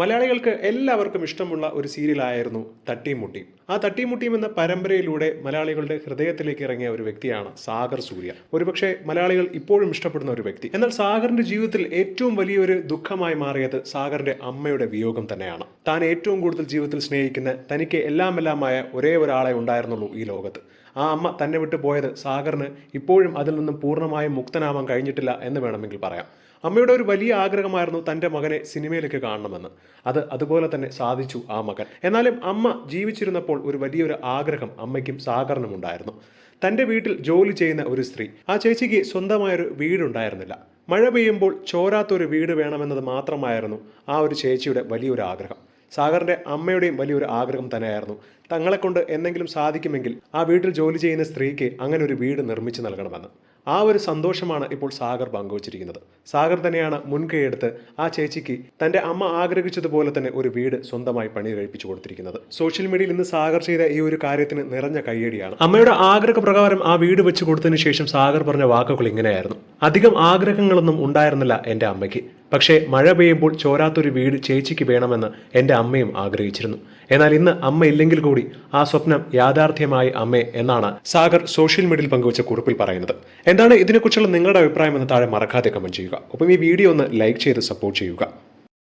മലയാളികൾക്ക് എല്ലാവർക്കും ഇഷ്ടമുള്ള ഒരു സീരിയലായിരുന്നു തട്ടിമുട്ടിയും ആ തട്ടിമുട്ടിയും എന്ന പരമ്പരയിലൂടെ മലയാളികളുടെ ഹൃദയത്തിലേക്ക് ഇറങ്ങിയ ഒരു വ്യക്തിയാണ് സാഗർ സൂര്യ. ഒരുപക്ഷെ മലയാളികൾ ഇപ്പോഴും ഇഷ്ടപ്പെടുന്ന ഒരു വ്യക്തി. എന്നാൽ സാഗറിന്റെ ജീവിതത്തിൽ ഏറ്റവും വലിയൊരു ദുഃഖമായി മാറിയത് സാഗറിന്റെ അമ്മയുടെ വിയോഗം തന്നെയാണ്. താൻ ഏറ്റവും കൂടുതൽ ജീവിതത്തിൽ സ്നേഹിക്കുന്ന തനിക്ക് എല്ലാം എല്ലാമായ ഒരേ ഒരാളെ ഉണ്ടായിരുന്നുള്ളൂ ഈ ലോകത്ത്. ആ അമ്മ തന്നെ വിട്ടു പോയത് സാഗറിന് ഇപ്പോഴും അതിൽ നിന്നും പൂർണമായും മുക്തനാവാൻ കഴിഞ്ഞിട്ടില്ല എന്ന് വേണമെങ്കിൽ പറയാം. അമ്മയുടെ ഒരു വലിയ ആഗ്രഹമായിരുന്നു തന്റെ മകനെ സിനിമയിലേക്ക് കാണണമെന്ന്. അത് അതുപോലെ തന്നെ സാധിച്ചു ആ മകൻ. എന്നാലും അമ്മ ജീവിച്ചിരുന്നപ്പോൾ ഒരു വലിയൊരു ആഗ്രഹം അമ്മയ്ക്കും സാഗറിനും ഉണ്ടായിരുന്നു തന്റെ വീട്ടിൽ ജോലി ചെയ്യുന്ന ഒരു സ്ത്രീ ആ ചേച്ചിക്ക് സ്വന്തമായൊരു വീടുണ്ടായിരുന്നില്ല. മഴ പെയ്യുമ്പോൾ ചോരാത്തൊരു വീട് വേണമെന്നത് മാത്രമായിരുന്നു ആ ഒരു ചേച്ചിയുടെ വലിയൊരു ആഗ്രഹം. സാഗറിന്റെ അമ്മയുടെയും വലിയൊരു ആഗ്രഹം തന്നെയായിരുന്നു. തങ്ങളെ കൊണ്ട് എന്തെങ്കിലും സാധിക്കുമെങ്കിൽ ആ വീട്ടിൽ ജോലി ചെയ്യുന്ന സ്ത്രീക്ക് അങ്ങനെ ഒരു വീട് നിർമ്മിച്ചു നൽകണമെന്ന്. ആ ഒരു സന്തോഷമാണ് ഇപ്പോൾ സാഗർ പങ്കുവച്ചിരിക്കുന്നത്. സാഗർ തന്നെയാണ് മുൻകൈയെടുത്ത് ആ ചേച്ചിക്ക് തന്റെ അമ്മ ആഗ്രഹിച്ചതുപോലെ തന്നെ ഒരു വീട് സ്വന്തമായി പണി കഴിപ്പിച്ചു കൊടുത്തിരിക്കുന്നത്. സോഷ്യൽ മീഡിയയിൽ ഇന്ന് സാഗർ ചെയ്ത ഈ ഒരു കാര്യത്തിന് നിറഞ്ഞ കയ്യടിയാണ്. അമ്മയുടെ ആഗ്രഹപ്രകാരം ആ വീട് വെച്ച് കൊടുത്തതിന് ശേഷം സാഗർ പറഞ്ഞ വാക്കുകൾ ഇങ്ങനെയായിരുന്നു. അധികം ആഗ്രഹങ്ങളൊന്നും ഉണ്ടായിരുന്നില്ല എന്റെ അമ്മയ്ക്ക്. പക്ഷേ മഴ പെയ്യുമ്പോൾ ചോരാത്തൊരു വീട് ചേച്ചിക്ക് വേണമെന്ന് എന്റെ അമ്മയും ആഗ്രഹിച്ചിരുന്നു. എന്നാൽ ഇന്ന് അമ്മ ഇല്ലെങ്കിൽ കൂടി ആ സ്വപ്നം യാഥാർത്ഥ്യമായി അമ്മേ എന്നാണ് സാഗർ സോഷ്യൽ മീഡിയയിൽ പങ്കുവച്ച കുറിപ്പിൽ പറയുന്നത്. എന്താണ് ഇതിനെക്കുറിച്ചുള്ള നിങ്ങളുടെ അഭിപ്രായം എന്ന് താഴെ മറക്കാതെ കമന്റ് ചെയ്യുക. ഒപ്പം ഈ വീഡിയോ ഒന്ന് ലൈക്ക് ചെയ്ത് സപ്പോർട്ട് ചെയ്യുക.